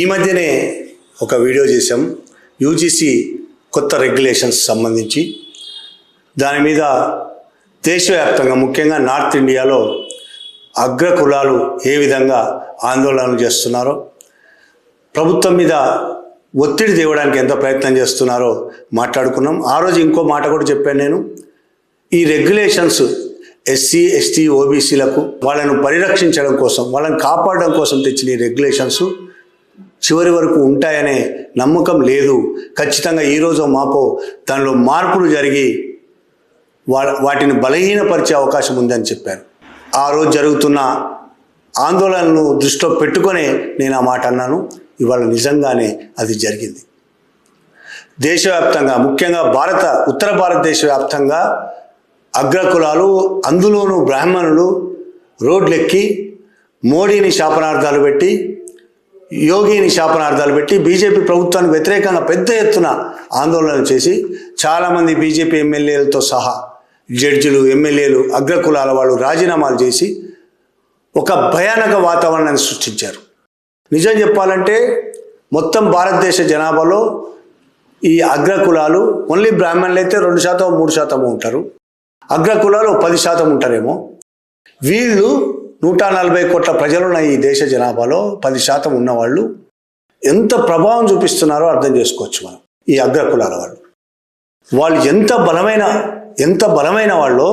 ఈ మధ్యనే ఒక వీడియో చేశాం. యూజీసీ కొత్త రెగ్యులేషన్స్ సంబంధించి. దాని మీద దేశవ్యాప్తంగా ముఖ్యంగా నార్త్ ఇండియాలో అగ్ర కులాలు ఏ విధంగా ఆందోళనలు చేస్తున్నారో ప్రభుత్వం మీద ఒత్తిడి తేవడానికి ఎంత ప్రయత్నం చేస్తున్నారో మాట్లాడుకున్నాం. ఆ రోజు ఇంకో మాట కూడా చెప్పాను నేను. ఈ రెగ్యులేషన్స్ ఎస్సీ ఎస్టీ ఓబీసీలకు వాళ్ళను పరిరక్షించడం కోసం వాళ్ళని కాపాడడం కోసం తెచ్చిన ఈ రెగ్యులేషన్స్ చివరి వరకు ఉంటాయనే నమ్మకం లేదు. ఖచ్చితంగా ఈరోజు మాపో దానిలో మార్పులు జరిగి వా వాటిని బలహీనపరిచే అవకాశం ఉందని చెప్పారు. ఆ రోజు జరుగుతున్న ఆందోళనను దృష్టిలో పెట్టుకొనే నేను ఆ మాట అన్నాను. ఇవాళ నిజంగానే అది జరిగింది. దేశవ్యాప్తంగా ముఖ్యంగా భారత ఉత్తర భారతదేశ వ్యాప్తంగా అగ్రకులాలు అందులోనూ బ్రాహ్మణులు రోడ్లెక్కి మోడీని శాపనార్థాలు పెట్టి యోగిని శాపనార్థాలు పెట్టి బీజేపీ ప్రభుత్వానికి వ్యతిరేకంగా పెద్ద ఎత్తున ఆందోళనలు చేసి చాలామంది బీజేపీ ఎమ్మెల్యేలతో సహా జడ్జిలు ఎమ్మెల్యేలు అగ్రకులాల వాళ్ళు రాజీనామాలు చేసి ఒక భయానక వాతావరణాన్ని సృష్టించారు. నిజం చెప్పాలంటే మొత్తం భారతదేశ జనాభాలో ఈ అగ్రకులాలు ఓన్లీ బ్రాహ్మణులు అయితే రెండు శాతం మూడు శాతం ఉంటారు. అగ్రకులాలు పది శాతం ఉంటారేమో. వీళ్ళు నూట నలభై కోట్ల ప్రజలున్న ఈ దేశ జనాభాలో పది శాతం ఉన్నవాళ్ళు ఎంత ప్రభావం చూపిస్తున్నారో అర్థం చేసుకోవచ్చు మనం ఈ అగ్రకులాల వాళ్ళు. వాళ్ళు ఎంత బలమైన ఎంత బలమైన వాళ్ళో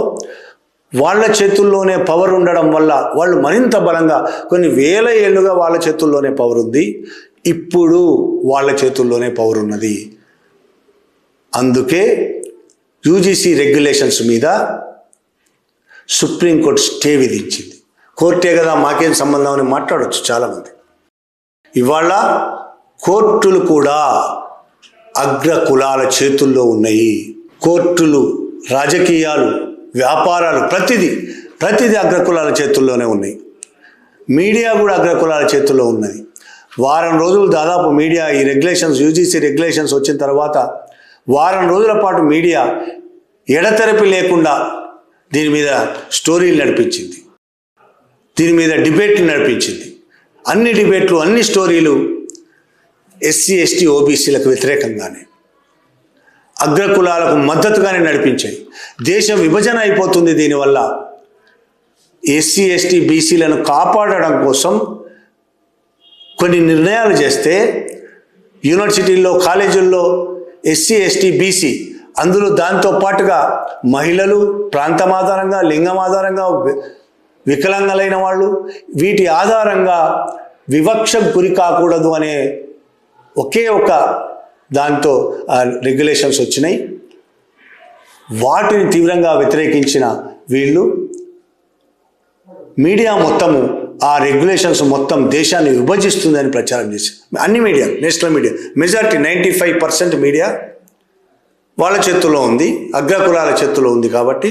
వాళ్ళ చేతుల్లోనే పవర్ ఉండడం వల్ల వాళ్ళు మరింత బలంగా కొన్ని వేల ఏళ్ళుగా వాళ్ళ చేతుల్లోనే పవర్ ఉంది ఇప్పుడు వాళ్ళ చేతుల్లోనే పవర్ ఉన్నది. అందుకే యూజీసీ రెగ్యులేషన్స్ మీద సుప్రీంకోర్టు స్టే విధించింది. కోర్టే కదా మాకేం సంబంధం అని మాట్లాడవచ్చు చాలామంది. ఇవాళ కోర్టులు కూడా అగ్ర కులాల చేతుల్లో ఉన్నాయి. కోర్టులు రాజకీయాలు వ్యాపారాలు ప్రతిదీ ప్రతిదీ అగ్రకులాల చేతుల్లోనే ఉన్నాయి. మీడియా కూడా అగ్రకులాల చేతుల్లో ఉన్నది. వారం రోజులు దాదాపు మీడియా ఈ రెగ్యులేషన్స్ యూజీసీ రెగ్యులేషన్స్ వచ్చిన తర్వాత వారం రోజుల పాటు మీడియా ఎడతెరపి లేకుండా దీని మీద స్టోరీలు నడిపించింది. దీని మీద డిబేట్లు నడిపించింది. అన్ని డిబేట్లు అన్ని స్టోరీలు ఎస్సీ ఎస్టీ ఓబీసీలకు వ్యతిరేకంగానే. అగ్రకులాలకు మద్దతుగానే నడిపించాయి. దేశం విభజన అయిపోతుంది దీనివల్ల. ఎస్సీ ఎస్టీ బీసీలను కాపాడడం కోసం కొన్ని నిర్ణయాలు చేస్తే యూనివర్సిటీల్లో కాలేజీల్లో ఎస్సీ ఎస్టీ బీసీ అందులో దాంతో పాటుగా మహిళలు ప్రాంతం ఆధారంగా లింగం ఆధారంగా వికలాంగులైన వాళ్ళు వీటి ఆధారంగా వివక్షకు గురి కాకూడదు అనే ఒకే ఒక దాంతో రెగ్యులేషన్స్ వచ్చినాయి. వాటిని తీవ్రంగా వ్యతిరేకించిన వీళ్ళు మీడియా మొత్తము ఆ రెగ్యులేషన్స్ మొత్తం దేశాన్ని విభజిస్తుందని ప్రచారం చేసి అన్ని media national media majority ninety five percent media వాళ్ళ చేతుల్లో ఉంది అగ్రకులాల చేతుల్లో ఉంది కాబట్టి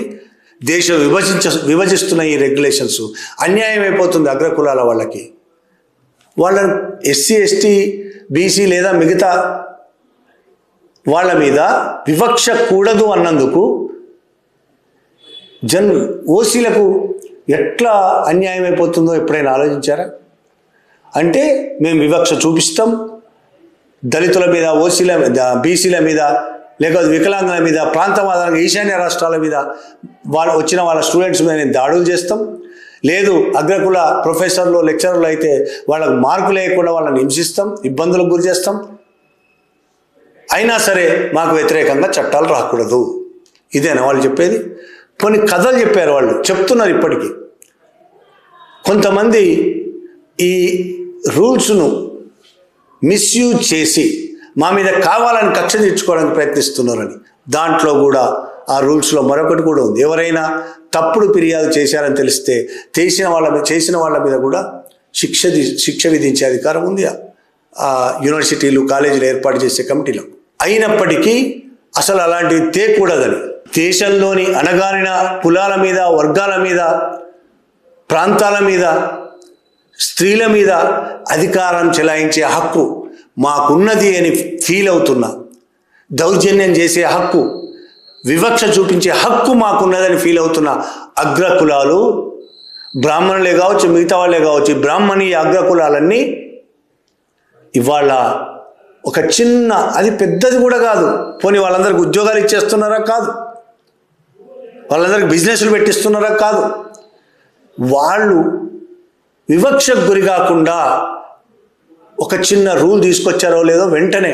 దేశం విభజించ విభజిస్తున్న ఈ రెగ్యులేషన్స్ అన్యాయం అయిపోతుంది అగ్రకులాల వాళ్ళకి. వాళ్ళ ఎస్సీ ఎస్టీ బీసీ లేదా మిగతా వాళ్ళ మీద వివక్ష కూడదు అన్నందుకు జన్ ఓసీలకు ఎట్లా అన్యాయం అయిపోతుందో ఎప్పుడైనా ఆలోచించారా? అంటే మేము వివక్ష చూపిస్తాం దళితుల మీద ఓసీల మీద బీసీల మీద లేకపోతే వికలాంగుల మీద ప్రాంతం ఆధారంగా ఈశాన్య రాష్ట్రాల మీద వాళ్ళు వచ్చిన వాళ్ళ స్టూడెంట్స్ మీద నేను దాడులు చేస్తాం. లేదు అగ్రకుల ప్రొఫెసర్లు లెక్చరర్లు అయితే వాళ్ళకు మార్కులు లేకుండా వాళ్ళని హింసిస్తాం ఇబ్బందులకు గురి చేస్తాం. అయినా సరే మాకు వ్యతిరేకంగా చట్టాలు రాకూడదు. ఇదేనా వాళ్ళు చెప్పేది? కొన్ని కథలు చెప్పారు వాళ్ళు చెప్తున్నారు ఇప్పటికీ. కొంతమంది ఈ రూల్స్ను మిస్యూజ్ చేసి మా మీద కావాలని కక్ష తీర్చుకోవడానికి ప్రయత్నిస్తున్నారని. దాంట్లో కూడా ఆ రూల్స్లో మరొకటి కూడా ఉంది. ఎవరైనా తప్పుడు ఫిర్యాదు చేశారని తెలిస్తే చేసిన వాళ్ళ మీద చేసిన వాళ్ళ మీద కూడా శిక్ష శిక్ష విధించే అధికారం ఉంది. ఆ యూనివర్సిటీలు కాలేజీలు ఏర్పాటు చేసే కమిటీలో. అయినప్పటికీ అసలు అలాంటివి తేకూడదని. దేశంలోని అణగారిన కులాల మీద వర్గాల మీద ప్రాంతాల మీద స్త్రీల మీద అధికారం చెలాయించే హక్కు మాకున్నది అని ఫీల్ అవుతున్నా. దౌర్జన్యం చేసే హక్కు వివక్ష చూపించే హక్కు మాకున్నదని ఫీల్ అవుతున్న. అగ్రకులాలు బ్రాహ్మణులే కావచ్చు మిగతా వాళ్ళే కావచ్చు ఈ బ్రాహ్మణీయ అగ్రకులాలన్నీ ఇవాళ ఒక చిన్న అది పెద్దది కూడా కాదు. పోనీ వాళ్ళందరికి ఉద్యోగాలు ఇచ్చేస్తున్నారా? కాదు. వాళ్ళందరికి బిజినెస్లు పెట్టిస్తున్నారా? కాదు. వాళ్ళు వివక్షకు గురి కాకుండా ఒక చిన్న రూల్ తీసుకొచ్చారో లేదో వెంటనే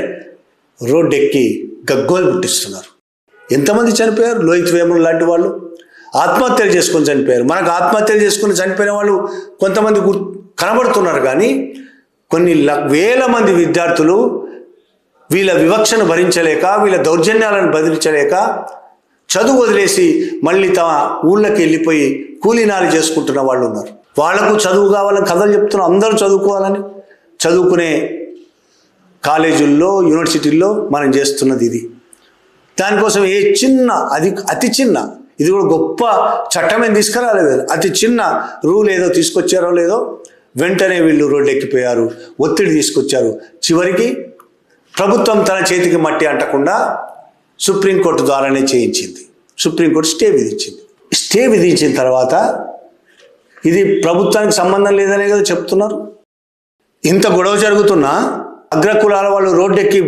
రోడ్డెక్కి గగ్గోలు పుట్టిస్తున్నారు ఎంతమంది చనిపోయారు? లోహిత్ వేములు లాంటి వాళ్ళు. ఆత్మహత్యలు చేసుకొని చనిపోయారు. మనకు ఆత్మహత్యలు చేసుకుని చనిపోయిన వాళ్ళు కొంతమంది గుర్ కనబడుతున్నారు కానీ కొన్ని వేల మంది విద్యార్థులు వీళ్ళ వివక్షను భరించలేక వీళ్ళ దౌర్జన్యాలను భరించలేక చదువు వదిలేసి మళ్ళీ తమ ఊళ్ళకి వెళ్ళిపోయి కూలీనాలు చేసుకుంటున్న వాళ్ళు ఉన్నారు. వాళ్ళకు చదువు కావాలని కథలు చెప్తున్నారు అందరూ చదువుకోవాలని చదువుకునే కాలేజీల్లో యూనివర్సిటీల్లో మనం చేస్తున్నది ఇది. దానికోసం ఏ చిన్న అది అతి చిన్న ఇది కూడా గొప్ప చట్టమేం తీసుకురాలేదు. అతి చిన్న రూల్ ఏదో తీసుకొచ్చారో లేదో వెంటనే వీళ్ళు రోడ్డు ఎక్కిపోయారు ఒత్తిడి తీసుకొచ్చారు. చివరికి ప్రభుత్వం తన చేతికి మట్టి అంటకుండా సుప్రీంకోర్టు ద్వారానే చేయించింది. సుప్రీంకోర్టు స్టే విధించింది. స్టే విధించిన తర్వాత ఇది ప్రభుత్వానికి సంబంధం లేదనే కదా చెప్తున్నారు. ఇంత గొడవ జరుగుతున్నా అగ్రకులాల వాళ్ళు రోడ్డెక్కి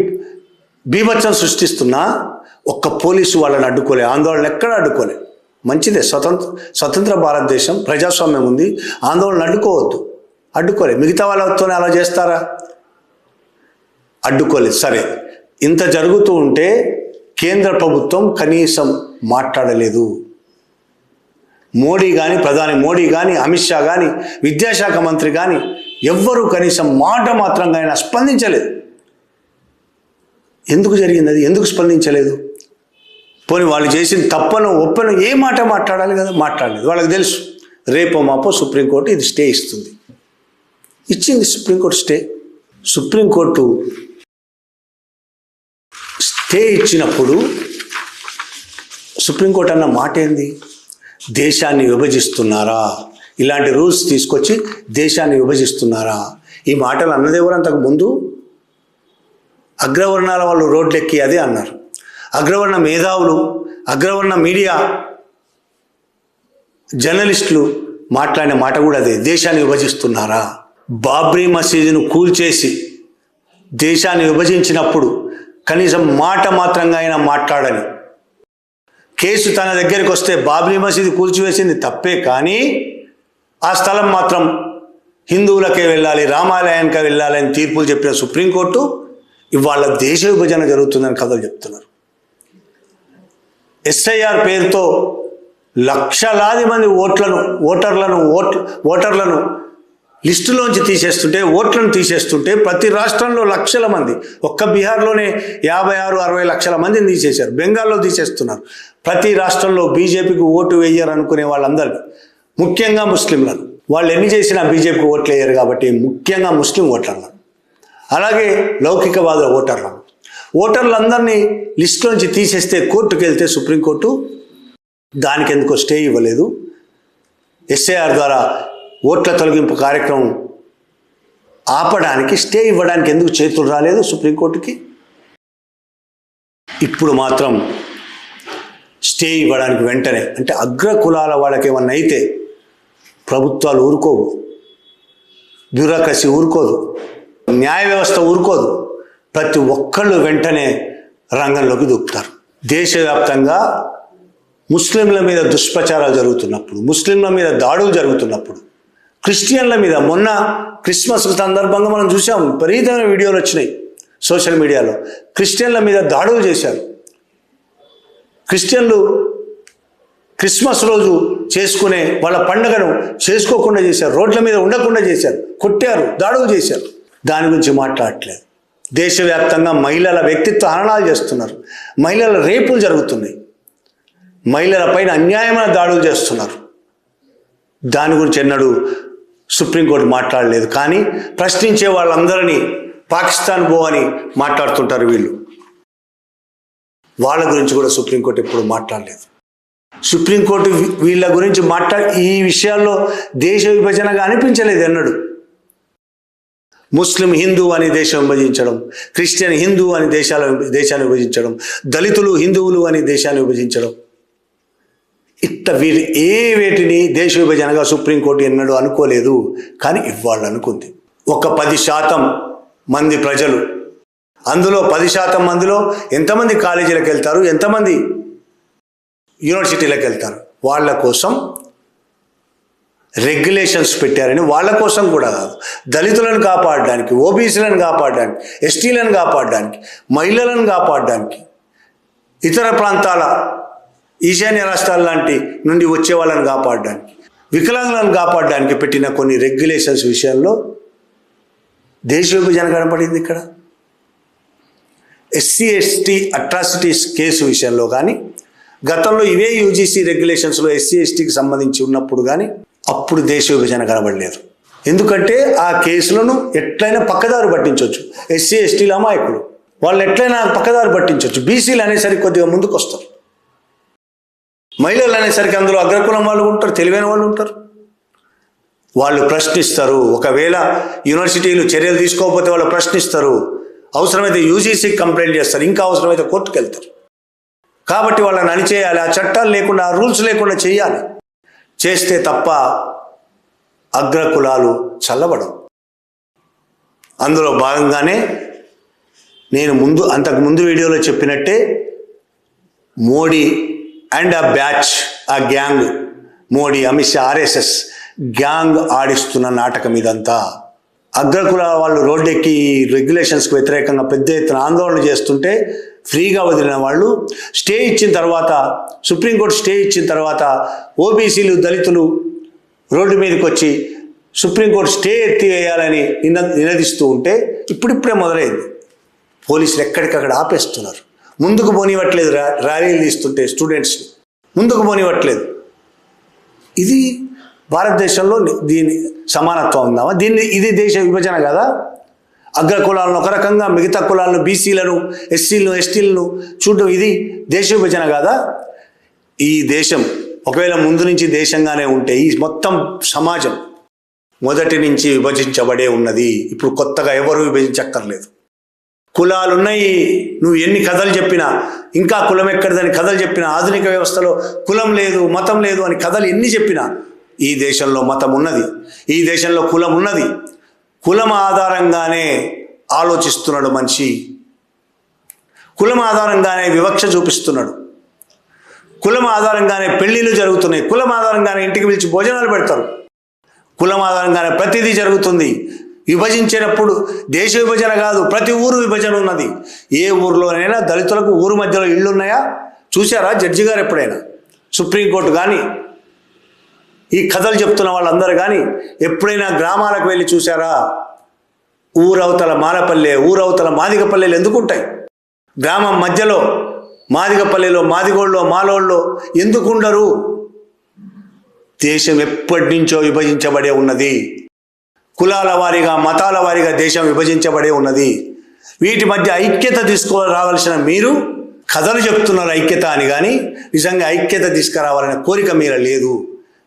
బీభత్సం సృష్టిస్తున్నా ఒక్క పోలీసు వాళ్ళని అడ్డుకోలే ఆందోళన ఎక్కడ అడ్డుకోలే. మంచిదే స్వతంత్ర స్వతంత్ర భారతదేశం ప్రజాస్వామ్యం ఉంది ఆందోళన అడ్డుకోవద్దు. అడ్డుకోలే మిగతా వాళ్ళతోనే అలా చేస్తారా? అడ్డుకోలేదు సరే. ఇంత జరుగుతూ ఉంటే కేంద్ర ప్రభుత్వం కనీసం మాట్లాడలేదు. మోడీ కానీ ప్రధాని మోడీ కానీ అమిత్ షా కానీ విద్యాశాఖ మంత్రి కానీ ఎవ్వరూ కనీసం మాట మాత్రంగా ఆయన స్పందించలేదు. ఎందుకు జరిగింది అది? ఎందుకు స్పందించలేదు? పోనీ వాళ్ళు చేసిన తప్పను ఒప్పను ఏ మాట మాట్లాడాలి కదా? మాట్లాడలేదు. వాళ్ళకి తెలుసు. రేపో మాపో సుప్రీంకోర్టు ఇది స్టే ఇస్తుంది. ఇచ్చింది Supreme Court stay. Supreme Court stay ఇచ్చినప్పుడు సుప్రీంకోర్టు అన్న మాట ఏంది దేశాన్ని విభజిస్తున్నారా? ఇలాంటి రూల్స్ తీసుకొచ్చి దేశాన్ని విభజిస్తున్నారా? ఈ మాటలు అన్నది ఎవరు అంతకు ముందు? అగ్రవర్ణాల వాళ్ళు రోడ్లెక్కి అదే అన్నారు. అగ్రవర్ణ మేధావులు అగ్రవర్ణ మీడియా జర్నలిస్టులు మాట్లాడిన మాట కూడా అదే. దేశాన్ని విభజిస్తున్నారా? బాబ్రీ మసీదును కూల్చేసి దేశాన్ని విభజించినప్పుడు కనీసం మాట మాత్రంగా అయినా మాట్లాడని. కేసు తన దగ్గరికి వస్తే బాబ్రీ మసీదు కూల్చివేసింది తప్పే కానీ ఆ స్థలం మాత్రం హిందువులకే వెళ్ళాలి రామాలయానికే వెళ్ళాలి అని తీర్పులు చెప్పిన సుప్రీంకోర్టు ఇవాళ దేశ విభజన జరుగుతుందని కథలు చెప్తున్నారు. ఎస్ఐఆర్ పేరుతో లక్షలాది మంది ఓట్లను ఓటర్లను ఓట్ ఓటర్లను లిస్టులోంచి తీసేస్తుంటే ఓట్లను తీసేస్తుంటే ప్రతి రాష్ట్రంలో లక్షల మంది ఒక్క బీహార్లోనే యాభై ఆరు అరవై లక్షల మందిని తీసేశారు బెంగాల్లో తీసేస్తున్నారు. ప్రతి రాష్ట్రంలో బీజేపీకి ఓటు వేయరు అనుకునే ముఖ్యంగా ముస్లింలను. వాళ్ళు ఎన్ని చేసినా బీజేపీకి ఓట్లు వేయరు కాబట్టి ముఖ్యంగా ముస్లిం ఓటర్లను. అలాగే లౌకికవాద ఓటర్లను. ఓటర్లందరినీ లిస్టులోంచి తీసేస్తే కోర్టుకు వెళ్తే సుప్రీంకోర్టు దానికి ఎందుకో స్టే ఇవ్వలేదు. ఎస్ఐఆర్ ద్వారా ఓట్ల తొలగింపు కార్యక్రమం ఆపడానికి స్టే ఇవ్వడానికి ఎందుకు చేతులు రాలేదు సుప్రీంకోర్టుకి? ఇప్పుడు మాత్రం స్టే ఇవ్వడానికి వెంటనే అంటే అగ్ర కులాల వాళ్ళకి ఏమన్నా అయితే ప్రభుత్వాలు ఊరుకోవు. బ్యూరోక్రసీ ఊరుకోదు. న్యాయ వ్యవస్థ ఊరుకోదు. ప్రతి ఒక్కళ్ళు వెంటనే రంగంలోకి దూకుతారు. దేశవ్యాప్తంగా ముస్లింల మీద దుష్ప్రచారాలు జరుగుతున్నప్పుడు ముస్లింల మీద దాడులు జరుగుతున్నప్పుడు క్రిస్టియన్ల మీద మొన్న క్రిస్మస్ సందర్భంగా మనం చూసాం విపరీతమైన వీడియోలు వచ్చినాయి సోషల్ మీడియాలో. క్రిస్టియన్ల మీద దాడులు చేశారు. క్రిస్టియన్లు క్రిస్మస్ రోజు చేసుకునే వాళ్ళ పండుగను చేసుకోకుండా చేశారు. రోడ్ల మీద ఉండకుండా చేశారు. కొట్టారు దాడులు చేశారు. దాని గురించి మాట్లాడట్లేదు. దేశవ్యాప్తంగా మహిళల వ్యక్తిత్వ హరణాలు చేస్తున్నారు. మహిళల రేపులు జరుగుతున్నాయి. మహిళల పైన అన్యాయమైన దాడులు చేస్తున్నారు. దాని గురించి ఎన్నడూ సుప్రీంకోర్టు మాట్లాడలేదు. కానీ ప్రశ్నించే వాళ్ళందరినీ పాకిస్తాన్ బో అని మాట్లాడుతుంటారు వీళ్ళు. వాళ్ళ గురించి కూడా సుప్రీంకోర్టు ఎప్పుడు మాట్లాడలేదు. సుప్రీంకోర్టు వీ- వీళ్ళ గురించి మాట్లా ఈ విషయాల్లో దేశ విభజనగా అనిపించలేదు ఎన్నడూ ముస్లిం హిందూ అని దేశం విభజించడం క్రిస్టియన్ హిందూ అని దేశాల దేశాన్ని విభజించడం దళితులు హిందువులు అని దేశాన్ని విభజించడం. ఇట్ట వీరు ఏ వేటిని దేశ విభజనగా సుప్రీంకోర్టు ఎన్నడూ అనుకోలేదు కానీ ఇవాళ అనుకుంది. ఒక పది శాతం మంది ప్రజలు. అందులో పది శాతం మందిలో ఎంతమంది కాలేజీలకు వెళ్తారు ఎంతమంది యూనివర్సిటీలకు వెళ్తారు. వాళ్ళ కోసం రెగ్యులేషన్స్ పెట్టారని వాళ్ళ కోసం కూడా కాదు. దళితులను కాపాడడానికి ఓబీసీలను కాపాడడానికి ఎస్టీలను కాపాడడానికి మహిళలను కాపాడడానికి ఇతర ప్రాంతాల ఈశాన్య రాష్ట్రాల లాంటి నుండి వచ్చే వాళ్ళని కాపాడడానికి వికలాంగులను కాపాడడానికి పెట్టిన కొన్ని రెగ్యులేషన్స్ విషయంలో దేశ విభజన కనపడింది ఇక్కడ. ఎస్సీ ఎస్టీ అట్రాసిటీస్ కేసు విషయంలో కానీ గతంలో ఇవే యూజీసీ రెగ్యులేషన్స్లో ఎస్సీ ఎస్టీకి సంబంధించి ఉన్నప్పుడు కానీ అప్పుడు దేశ విభజన కనబడలేదు. ఎందుకంటే ఆ కేసులను ఎట్లయినా పక్కదారు పట్టించవచ్చు ఎస్సీ ఎస్టీల అమాయకులు. వాళ్ళు ఎట్లయినా పక్కదారు పట్టించవచ్చు బీసీలు అనేసరికి కొద్దిగా ముందుకు వస్తారు మహిళలు అనేసరికి అందులో అగ్రకులం వాళ్ళు ఉంటారు తెలివైన వాళ్ళు ఉంటారు. వాళ్ళు ప్రశ్నిస్తారు. ఒకవేళ యూనివర్సిటీలు చర్యలు తీసుకోకపోతే వాళ్ళు ప్రశ్నిస్తారు. అవసరమైతే యూజీసీకి కంప్లైంట్ చేస్తారు. ఇంకా అవసరమైతే కోర్టుకు వెళ్తారు కాబట్టి వాళ్ళని అణిచేయాలి. ఆ చట్టాలు లేకుండా ఆ రూల్స్ లేకుండా చేయాలి. చేస్తే తప్ప అగ్రకులాలు చల్లబడం అందులో భాగంగానే నేను ముందు అంతకు ముందు వీడియోలో చెప్పినట్టే మోడీ అండ్ ఆ బ్యాచ్ ఆ gang Modi Amit Shah RSS gang ఆడిస్తున్న నాటకం ఇదంతా. అగ్రకుల వాళ్ళు రోడ్డెక్కి రెగ్యులేషన్స్కి వ్యతిరేకంగా పెద్ద ఎత్తున ఆందోళన చేస్తుంటే ఫ్రీగా వదిలిన వాళ్ళు స్టే ఇచ్చిన తర్వాత సుప్రీంకోర్టు స్టే ఇచ్చిన తర్వాత ఓబీసీలు దళితులు రోడ్డు మీదకి వచ్చి సుప్రీంకోర్టు స్టే ఎత్తివేయాలని నిన నినదిస్తూ ఉంటే ఇప్పుడిప్పుడే మొదలైంది. పోలీసులు ఎక్కడికక్కడ ఆపేస్తున్నారు. ముందుకు పోనివ్వట్లేదు రా ర్యాలీలు తీస్తుంటే స్టూడెంట్స్. ముందుకు పోనివ్వట్లేదు. ఇది భారతదేశంలో దీని సమానత్వం ఉందామా? దీన్ని ఇది దేశ విభజన కదా? అగ్ర కులాలను ఒక రకంగా మిగతా కులాలను బీసీలను ఎస్సీలను ఎస్టీలను చూడడం ఇది దేశ విభజన కాదా? ఈ దేశం ఒకవేళ ముందు నుంచి దేశంగానే ఉంటే ఈ మొత్తం సమాజం మొదటి నుంచి విభజించబడే ఉన్నది. ఇప్పుడు కొత్తగా ఎవరు విభజించక్కర్లేదు. కులాలున్నాయి. నువ్వు ఎన్ని కథలు చెప్పినా ఇంకా కులం ఎక్కడిదని కథలు చెప్పినా ఆధునిక వ్యవస్థలో కులం లేదు మతం లేదు అని కథలు ఎన్ని చెప్పినా ఈ దేశంలో మతం ఉన్నది. ఈ దేశంలో కులం ఉన్నది. కులం ఆధారంగానే ఆలోచిస్తున్నాడు మనిషి. కులం ఆధారంగానే వివక్ష చూపిస్తున్నాడు. కులం ఆధారంగానే పెళ్ళిళ్ళు జరుగుతున్నాయి. కులం ఆధారంగానే ఇంటికి పిలిచి భోజనాలు పెడతారు. కులం ఆధారంగానే ప్రతిదీ జరుగుతుంది. విభజించినప్పుడు దేశ విభజన కాదు ప్రతి ఊరు విభజన ఉన్నది. ఏ ఊరిలోనైనా దళితులకు ఊరు మధ్యలో ఇళ్ళు ఉన్నాయా? చూశారా జడ్జి గారు ఎప్పుడైనా? సుప్రీంకోర్టు కానీ ఈ కథలు చెప్తున్న వాళ్ళందరూ కానీ ఎప్పుడైనా గ్రామాలకు వెళ్ళి చూసారా ఊరవతల మాలపల్లె ఊరవతల మాదిగపల్లెలు ఎందుకు ఉంటాయి? గ్రామం మధ్యలో మాదిగపల్లెలో మాదిగోళ్ళలో మాలోళ్ళలో ఎందుకు ఉండరు? దేశం ఎప్పటి నుంచో విభజించబడే ఉన్నది. కులాల వారీగా మతాల వారీగా దేశం విభజించబడే ఉన్నది. వీటి మధ్య ఐక్యత తీసుకో రావాల్సిన మీరు కథలు చెప్తున్నారు ఐక్యత అని కానీ నిజంగా ఐక్యత తీసుకురావాలనే కోరిక మీరు లేదు.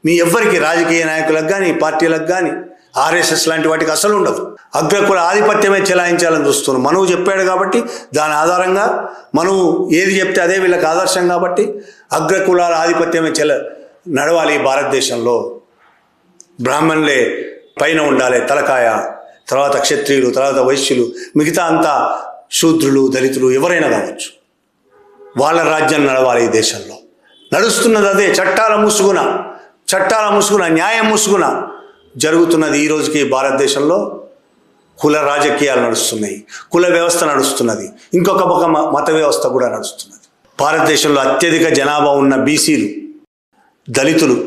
మీ ఎవ్వరికి రాజకీయ నాయకులకు కానీ పార్టీలకు కానీ ఆర్ఎస్ఎస్ లాంటి వాటికి అసలు ఉండదు. అగ్రకుల ఆధిపత్యమే చెలాయించాలని చూస్తున్నాం. మనువు చెప్పాడు కాబట్టి దాని ఆధారంగా మనువు ఏది చెప్తే అదే వీళ్ళకి ఆదర్శం కాబట్టి అగ్రకులాల ఆధిపత్యమే చెల నడవాలి భారతదేశంలో. బ్రాహ్మణులే పైన ఉండాలి తలకాయ తర్వాత క్షత్రియులు తర్వాత వైశ్యులు మిగతా అంతా శూద్రులు దళితులు ఎవరైనా కావచ్చు. వాళ్ళ రాజ్యం నడవాలి ఈ దేశంలో. నడుస్తున్నది అదే చట్టాల ముసుగున. చట్టాల ముసుగున న్యాయం ముసుగున జరుగుతున్నది ఈ రోజుకి భారతదేశంలో కుల రాజకీయాలు నడుస్తున్నాయి కుల వ్యవస్థ నడుస్తున్నది ఇంకొక పక్క మత వ్యవస్థ కూడా నడుస్తున్నది. భారతదేశంలో అత్యధిక జనాభా ఉన్న బీసీలు దళితులు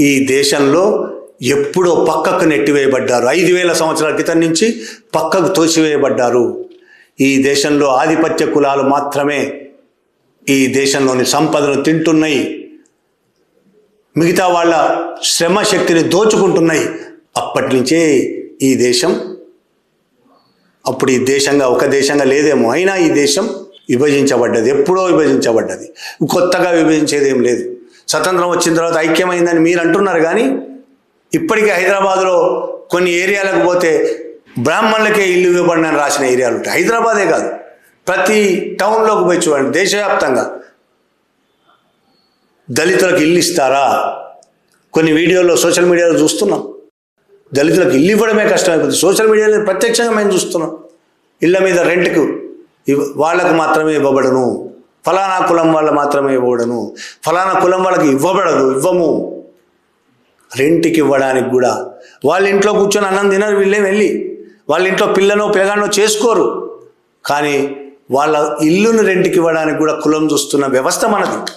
ఈ దేశంలో ఎప్పుడో పక్కకు నెట్టివేయబడ్డారు. ఐదు వేల సంవత్సరాల క్రితం నుంచి పక్కకు తోసివేయబడ్డారు. ఈ దేశంలో ఆధిపత్య కులాలు మాత్రమే ఈ దేశంలోని సంపదను తింటున్నాయి. మిగతా వాళ్ళ శ్రమ శక్తిని దోచుకుంటున్నాయి. అప్పటి నుంచే ఈ దేశం అప్పుడు ఈ దేశంగా ఒక దేశంగా లేదేమో అయినా ఈ దేశం విభజించబడ్డది. ఎప్పుడో విభజించబడ్డది. కొత్తగా విభజించేది ఏం లేదు. స్వతంత్రం వచ్చిన తర్వాత ఐక్యమైందని మీరు అంటున్నారు కానీ ఇప్పటికీ హైదరాబాద్లో కొన్ని ఏరియాలకు పోతే బ్రాహ్మణులకే ఇల్లు ఇవ్వబడినని రాసిన ఏరియాలు ఉంటాయి. హైదరాబాదే కాదు. ప్రతి టౌన్లోకి పోయి చూడండి దేశవ్యాప్తంగా. దళితులకు ఇల్లు ఇస్తారా? కొన్ని వీడియోలో సోషల్ మీడియాలో చూస్తున్నాం. దళితులకు ఇల్లు ఇవ్వడమే కష్టమైపోతుంది. సోషల్ మీడియాలో ప్రత్యక్షంగా మేము చూస్తున్నాం. ఇళ్ళ మీద రెంట్కు ఇవ్- వాళ్ళకు మాత్రమే ఇవ్వబడను. ఫలానా కులం వాళ్ళ మాత్రమే ఇవ్వబడను. ఫలానా కులం వాళ్ళకి ఇవ్వబడదు ఇవ్వము. రెంట్కి ఇవ్వడానికి కూడా. వాళ్ళ ఇంట్లో కూర్చొని అన్నం తినరు వీళ్ళే వెళ్ళి. వాళ్ళ ఇంట్లో పిల్లనో పిల్లగానో చేసుకోరు. కానీ వాళ్ళ ఇల్లును రెంట్కి ఇవ్వడానికి కూడా కులం చూస్తున్న వ్యవస్థ మనది.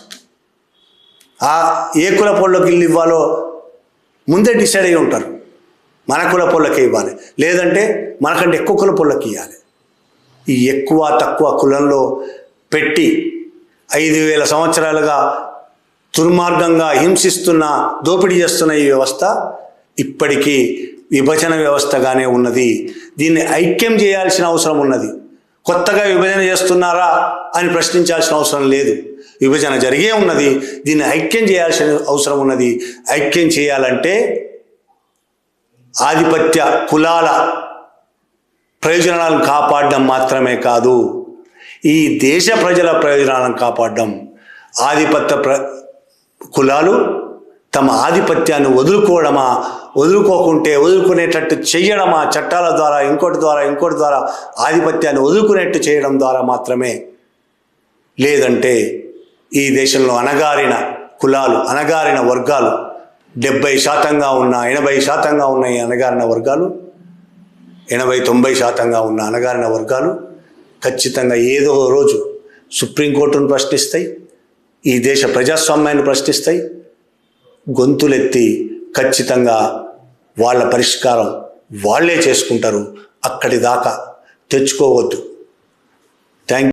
ఆ ఏ కుల పొళ్ళకి ఇల్లు ఇవ్వాలో ముందే డిసైడ్ అయ్యి ఉంటారు. మన కుల పొళ్ళకి ఇవ్వాలి. లేదంటే మనకంటే ఎక్కువ కుల పొళ్ళకి ఇవ్వాలి ఈ ఎక్కువ తక్కువ కులంలో పెట్టి ఐదు వేల సంవత్సరాలుగా దుర్మార్గంగా హింసిస్తున్న దోపిడీ చేస్తున్న ఈ వ్యవస్థ ఇప్పటికీ విభజన వ్యవస్థగానే ఉన్నది. దీన్ని ఐక్యం చేయాల్సిన అవసరం ఉన్నది. కొత్తగా విభజన చేస్తున్నారా అని ప్రశ్నించాల్సిన అవసరం లేదు. విభజన జరిగే ఉన్నది దీన్ని ఐక్యం చేయాల్సిన అవసరం ఉన్నది. ఐక్యం చేయాలంటే ఆధిపత్య కులాల ప్రయోజనాలను కాపాడడం మాత్రమే కాదు. ఈ దేశ ప్రజల ప్రయోజనాలను కాపాడడం ఆధిపత్య ప్ర కులాలు తమ ఆధిపత్యాన్ని వదులుకోవడమా? వదులుకోకుంటే వదులుకునేటట్టు చెయ్యడమా? చట్టాల ద్వారా ఇంకోటి ద్వారా ఇంకోటి ద్వారా ఆధిపత్యాన్ని వదులుకునేట్టు చేయడం ద్వారా మాత్రమే. లేదంటే ఈ దేశంలో అణగారిన కులాలు అణగారిన వర్గాలు డెబ్బై శాతంగా ఉన్న ఎనభై శాతంగా ఉన్న ఈ అణగారిన వర్గాలు ఎనభై తొంభై శాతంగా ఉన్న అణగారిన వర్గాలు ఖచ్చితంగా ఏదో రోజు సుప్రీంకోర్టును ప్రశ్నిస్తాయి ఈ దేశ ప్రజాస్వామ్యాన్ని ప్రశ్నిస్తాయి గొంతులెత్తి ఖచ్చితంగా వాళ్ళ పరిష్కారం వాళ్ళే చేసుకుంటారు. అక్కడి దాకా తెచ్చుకోవద్దు.